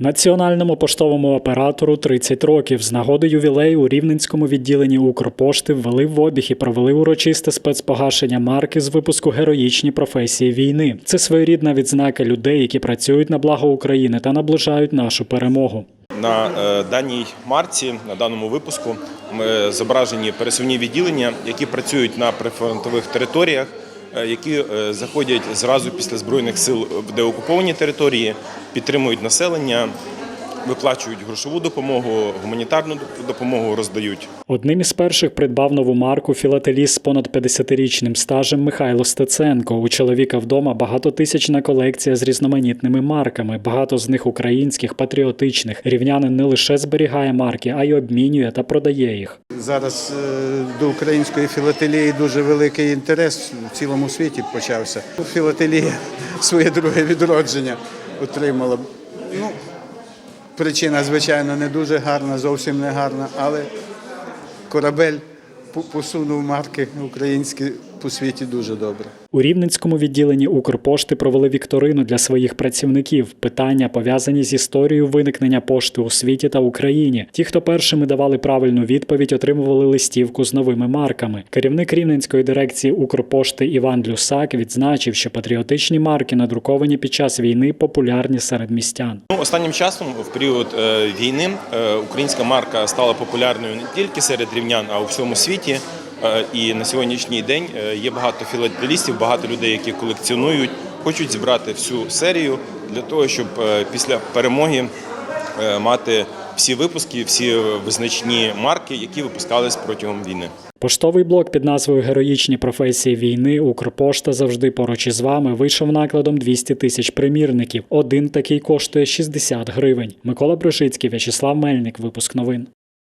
Національному поштовому оператору 30 років. З нагоди ювілею у Рівненському відділенні Укрпошти ввели в обіг і провели урочисте спецпогашення марки з випуску Героїчні професії війни. Це своєрідна відзнака людей, які працюють на благо України та наближають нашу перемогу. На е, даній марці, на даному випуску, ми зображені пересувні відділення, які працюють на прифронтових територіях, які е, заходять зразу після збройних сил в деокуповані території, підтримують населення, виплачують грошову допомогу, гуманітарну допомогу роздають. Одним із перших придбав нову марку філателіст з понад 50-річним стажем Михайло Стеценко. У чоловіка вдома багатотисячна колекція з різноманітними марками, багато з них українських, патріотичних. Рівнянин не лише зберігає марки, а й обмінює та продає їх. Зараз е, до української філателії дуже великий інтерес в цілому світі почався. Філателія своє друге відродження отримала. Ну, причина, звичайно, не дуже гарна, зовсім не гарна, але корабель посунув марки українські по світі дуже добре. У Рівненському відділенні Укрпошти провели вікторину для своїх працівників. Питання пов'язані з історією виникнення пошти у світі та Україні. Ті, хто першими давали правильну відповідь, отримували листівку з новими марками. Керівник Рівненської дирекції Укрпошти Іван Люсак відзначив, що патріотичні марки, надруковані під час війни, популярні серед містян. Ну, останнім часом, в період е, війни, е, українська марка стала популярною не тільки серед рівнян, а у всьому світі. Е, І на сьогоднішній день е, є багато філателістів, багато людей, які колекціонують, хочуть зібрати всю серію для того, щоб е, після перемоги мати всі випуски, всі визначні марки, які випускались протягом війни. Поштовий блок під назвою Героїчні професії війни Укрпошта завжди поруч із вами вийшов накладом 200 тисяч примірників. Один такий коштує 60 гривень. Микола Брижицький, В'ячеслав Мельник. Випуск новин.